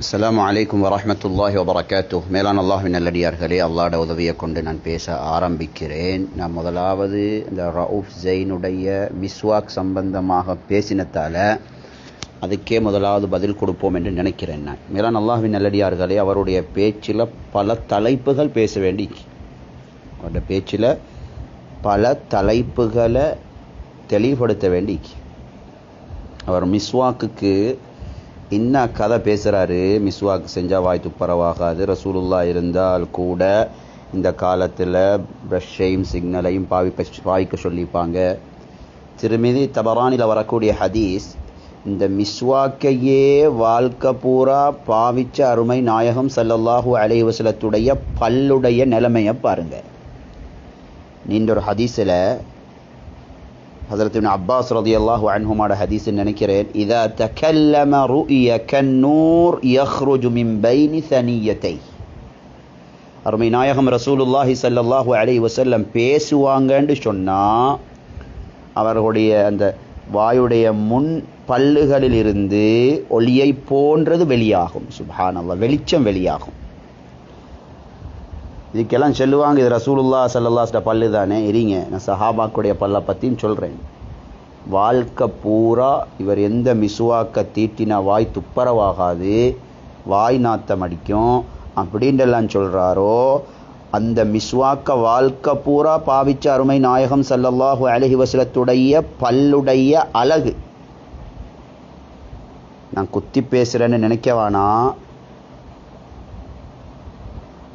அஸ்லாம் வலைக்கம் வரமத்துல்லாஹி வபரகாத்துஹ். மேலான அல்லாஹின் நல்லடியார்களே அல்லாட உதவியை கொண்டு நான் பேச ஆரம்பிக்கிறேன். நான் முதலாவது இந்த ரவுஃப் ஜெயினுடைய மிஸ்வாக் சம்பந்தமாக பேசினத்தால் அதுக்கே முதலாவது பதில் கொடுப்போம் என்று நினைக்கிறேன் நான். மேலான அல்லாஹின் நல்லடியார்களே அவருடைய பேச்சில் பல தலைப்புகள் பேச வேண்டி அவருடைய பேச்சில் பல தலைப்புகளை தெளிவுபடுத்த வேண்டி. அவர் மிஸ்வாக்குக்கு என்ன கதை பேசுகிறாரு மிஸ்வாக் செஞ்சால் வாய் துப்பரவாகாது ரசூலுல்லா இருந்தால் கூட இந்த காலத்தில் ப்ரஷ்ஷையும் சிக்னலையும் பாவிக்க பாவிக்க சொல்லிப்பாங்க. திருமிதி தபரானில் வரக்கூடிய ஹதீஸ் இந்த மிஸ்வாக்கையே வாழ்க்கை பூரா பாவிச்ச அருமை நாயகம் சல்லல்லாஹூ அலைஹி பல்லுடைய நிலைமையை பாருங்கள் நீண்ட ஒரு ஹதீஸில் ஹசரத்தின் அப்பாஸ் ரதி ரதியல்லாஹு அன்ஹுமாட ஹதீஸ் நினைக்கிறேன் இதா தகல்லம ருஇய கன்னூர் யஹ்ருஜு மின் பைனி சனியத்தை. அருமை நாயகம் ரசூலுல்லாஹி ஸல்லல்லாஹு அலைஹி வஸல்லம் பேசுவாங்கன்னு சொன்னா அவர்களுடைய அந்த வாயுடைய முன் பல்லுகளில் இருந்து ஒளியை போன்றது வெளியாகும். சுப்ஹானல்லாஹ் வெளிச்சம் வெளியாகும். இதுக்கெல்லாம் சொல்லுவாங்க இது ரசூலுல்லா சல்லல்லாஸ்ட பல்லு தானே இருங்க நான் சஹாபாக்குடைய பல்லை பற்றியும் சொல்கிறேன் வாழ்க்கை பூரா இவர் எந்த மிசுவாக்க தீட்டினா வாய் துப்பரவாகாது வாய் நாத்தம் அடிக்கும் அப்படின்றெல்லாம் சொல்கிறாரோ அந்த மிஸ்வாக்க வாழ்க்கை பூரா பாவிச்ச அருமை நாயகம் சல்லல்லாஹு அலஹி வசலத்துடைய பல்லுடைய அழகு. நான் குத்தி பேசுகிறேன்னு நினைக்க வேணாம்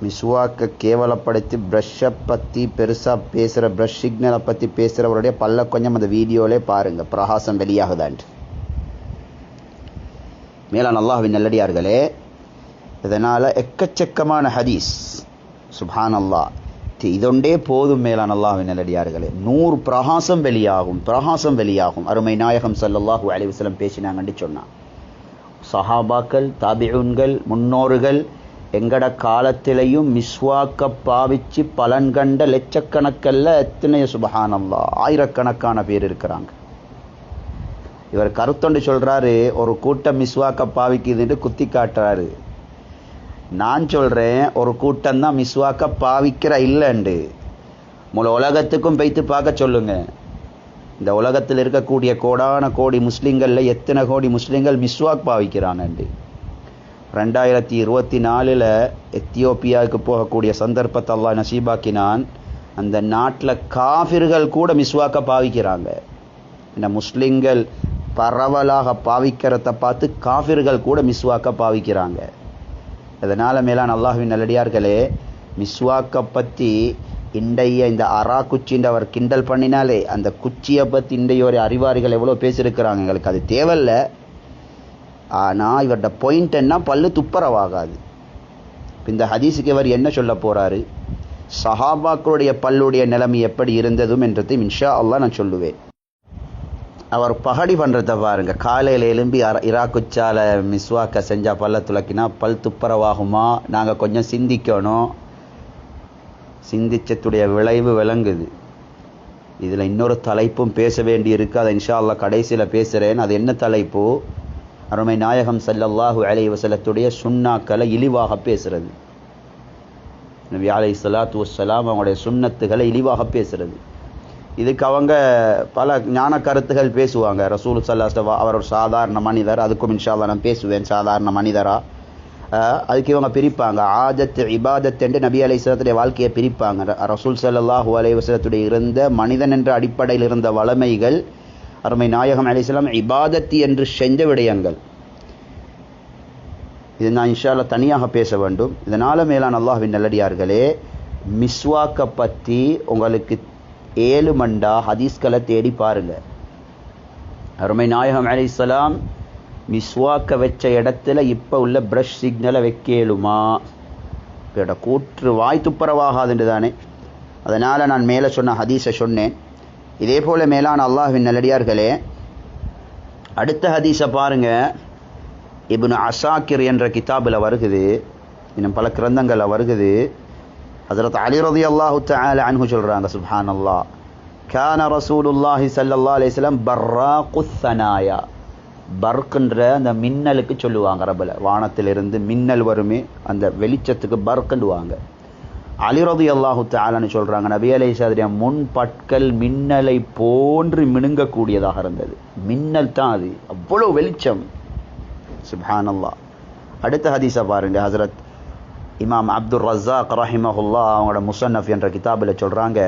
மிஸ்வாக்கை கேவலப்படுத்தி ப்ரஷ்ஷை பற்றி பெருசாக பேசுகிற ப்ரஷ் சிக்னலை பற்றி பேசுகிறவருடைய பல்ல கொஞ்சம் அந்த வீடியோவிலே பாருங்கள் பிரகாசம் வெளியாகுதான்ட்டு. மேலான அல்லாஹ்வின் நல்லடியார்களே இதனால் எக்கச்சக்கமான ஹதீஸ். சுபான் அல்லாஹ் இதொண்டே போதும் மேலான அல்லாஹ்வின் நல்லடியார்களே. நூறு பிரகாசம் வெளியாகும் பிரகாசம் வெளியாகும். அருமை நாயகம் சல்லல்லாஹூ அலிவசலம் பேசினாங்கன்னு சொன்னான். சஹாபாக்கள் தாபியூன்கள் முன்னோர்கள் எங்கட காலத்திலையும் மிஸ்வாக்க பாவிச்சு பலன் கண்ட லட்சக்கணக்கல்ல எத்தனைய சுபஹானல்லா ஆயிரக்கணக்கான பேர் இருக்கிறாங்க. இவர் கருத்தொண்டு சொல்றாரு ஒரு கூட்டம் மிஸ்வாக்க பாவிக்குதுன்னு குத்தி காட்டுறாரு. நான் சொல்றேன் ஒரு கூட்டம் தான் மிஸ்வாக்க பாவிக்கிற இல்லைண்டு. முழு உலகத்துக்கும் வைத்து பார்க்க சொல்லுங்க. இந்த உலகத்தில் இருக்கக்கூடிய கோடான கோடி முஸ்லிம்கள்ல எத்தனை கோடி முஸ்லிம்கள் மிஸ்வாக் பாவிக்கிறானண்டு? ரெண்டாயிரத்தி இருபத்தி நாலில் எத்தியோப்பியாவுக்கு போகக்கூடிய சந்தர்ப்பத்தை நசீபாக்கினான். அந்த நாட்டில் காஃபிர்கள் கூட மிஸ்வாக்க பாவிக்கிறாங்க. இந்த முஸ்லிம்கள் பரவலாக பாவிக்கிறத பார்த்து காஃபிர்கள் கூட மிஸ்வாக்க பாவிக்கிறாங்க. அதனால் மேலான அல்லாஹுவின் நல்லடியார்களே மிஸ்வாக்கை பற்றி இண்டைய இந்த அரா குச்சின்ற அவர் கிண்டல் பண்ணினாலே அந்த குச்சியை பற்றி இன்றைய ஒரு அறிவாரிகள் எவ்வளோ பேசியிருக்கிறாங்க எங்களுக்கு. அது தேவையில்லை. ஆனால் இவர்கிட்ட பாயிண்ட் என்ன? பல்லு துப்பரவாகாது. இந்த ஹதீஸுக்கு இவர் என்ன சொல்ல போகிறாரு சஹாபாக்களுடைய பல்லுடைய நிலைமை எப்படி இருந்ததும் என்றதையும் இன்ஷா அல்லா நான் சொல்லுவேன். அவர் பகடி பண்ணுறத பாருங்க. காலையில் எலும்பி இராக்குச்சால மிஸ்வாக்க செஞ்சால் பல்ல துளக்கினா பல் துப்பரவாகுமா? நாங்கள் கொஞ்சம் சிந்திக்கணும். சிந்திச்சத்துடைய விளைவு விளங்குது. இதில் இன்னொரு தலைப்பும் பேச வேண்டி இருக்கு அதை இன்ஷா அல்லா கடைசியில் பேசுகிறேன் அது என்ன தலைப்பு? அருமை நாயகம் சல்லல்லாஹு அலை வசலத்துடைய சுண்ணாக்களை இழிவாக பேசுறது. நபி அலை சலாத்து வசலாம் அவங்களுடைய சுண்ணத்துகளை இழிவாக பேசுறது. இதுக்கு அவங்க பல ஞான கருத்துகள் பேசுவாங்க. ரசூல் சல்லாஸ்டவா அவர் ஒரு சாதாரண மனிதர். அதுக்கும் இன்ஷால்லா நான் பேசுவேன் சாதாரண மனிதரா. அதுக்கு இவங்க பிரிப்பாங்க. ஆஜத் இபாதத் என்று நபி அலை சலத்துடைய வாழ்க்கையை பிரிப்பாங்க. ரசூல் சல்லாஹூ அலை வசலத்துடைய இருந்த மனிதன் என்ற அடிப்படையில் இருந்த வளமைகள் அருமை நாயகம் அலிஸ்லாம் இபாதத்தி என்று செஞ்ச விடயங்கள். இது நான் இன்ஷால்ல தனியாக பேச வேண்டும். இதனால் மேலான அல்லாஹின் நல்லடியார்களே மிஸ்வாக்கை பற்றி உங்களுக்கு ஏழு மண்டா ஹதீஸ்களை தேடி பாருங்க. அருமை நாயகம் அலிஸ்லாம் மிஸ்வாக்க வச்ச இடத்துல இப்போ உள்ள ப்ரஷ் சிக்னலை வைக்கலுமா? இதோட கூற்று வாய் துப்புரவாகாதுன்று தானே அதனால் நான் மேலே சொன்ன ஹதீஸை சொன்னேன். இதே போல் மேலான அல்லாஹின் நல்லடியார்களே அடுத்த ஹதீஸை பாருங்கள் இப்னு அசாக்கிர் என்ற கிதாபில் வருகுது இன்னும் பல கிரந்தங்களில் வருகுது. ஹசரத் அலி ரதி அல்லாஹு தால அன்ஹு சொல்கிறாங்க சுப்ஹான் அல்லா கான ரசூலுல்லாஹி சல்லா அலிஸ்லாம் பர்ரா குத்தனாயா பர்க்குன்ற அந்த மின்னலுக்கு சொல்லுவாங்க அரபில் வானத்திலிருந்து மின்னல் வருமே அந்த வெளிச்சத்துக்கு பர்க்குண்டுவாங்க அலிரது அல்லாஹு தாலான்னு சொல்கிறாங்க நபி அலை சாதிரியா முன் பற்கள் மின்னலை போன்று மினுங்கக்கூடியதாக இருந்தது. மின்னல் தான் அது. அவ்வளோ வெளிச்சம். சுப்ஹானல்லா. அடுத்த ஹதீஸை பாருங்க. ஹசரத் இமாம் அப்துல் ரஸாக் ரஹிமஹுல்லா அவங்களோட முசன்னஃப் என்ற கிதாபில் சொல்கிறாங்க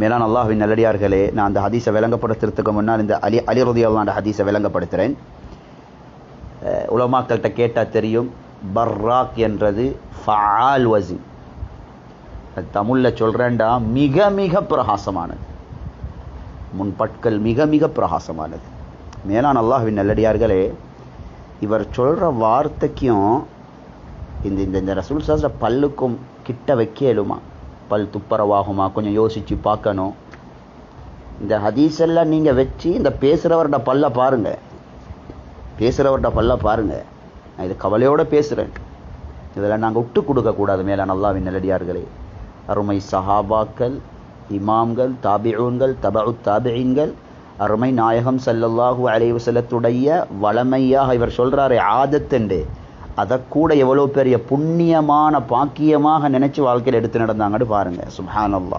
மேலான அல்லாஹின் நல்லடியார்களே நான் அந்த ஹதீஸை விளங்கப்படுத்துறதுக்கு முன்னால் இந்த அலி அலிரதி அல்லாண்ட ஹதீஸை விளங்கப்படுத்துகிறேன் உலமாக்கள்கிட்ட கேட்டால் தெரியும். பர்ராக் என்றது ஃபஆல் வசி தமிழில் சொல்கிறேன்டா மிக மிக பிரகாசமானது. முன்பட்கள் மிக மிக பிரகாசமானது. மேலான் அல்லாஹ்வின் நல்லடியார்களே இவர் சொல்கிற வார்த்தைக்கும் இந்த இந்த இந்த ரசூல் சாஸ்திர பல்லுக்கும் கிட்ட வைக்கலுமா? பல் துப்புரவாகுமா? கொஞ்சம் யோசித்து பார்க்கணும். இந்த ஹதீஸ் எல்லாம் வச்சு இந்த பேசுகிறவர்கிட்ட பல்ல பாருங்கள் பேசுகிறவர்கிட்ட பல்ல பாருங்கள் நான் இது கவலையோடு பேசுகிறேன் இதெல்லாம் நாங்கள் விட்டு கொடுக்கக்கூடாது மேலே மேல நல்லாவின் நல்லடியார்களே அருமை சஹாபாக்கள் இமாம்கள் தாபிஊன்கள் தபு தாபியீன்கள் அருமை நாயகம் சல்லல்லாஹு அலைஹி வளமையாக இவர் சொல்கிறாரே ஆதத்துண்டு அதை கூட எவ்வளோ பெரிய புண்ணியமான பாக்கியமாக நினைச்சு வாழ்க்கையில் எடுத்து நடந்தாங்கன்னு பாருங்க சுஹானல்லா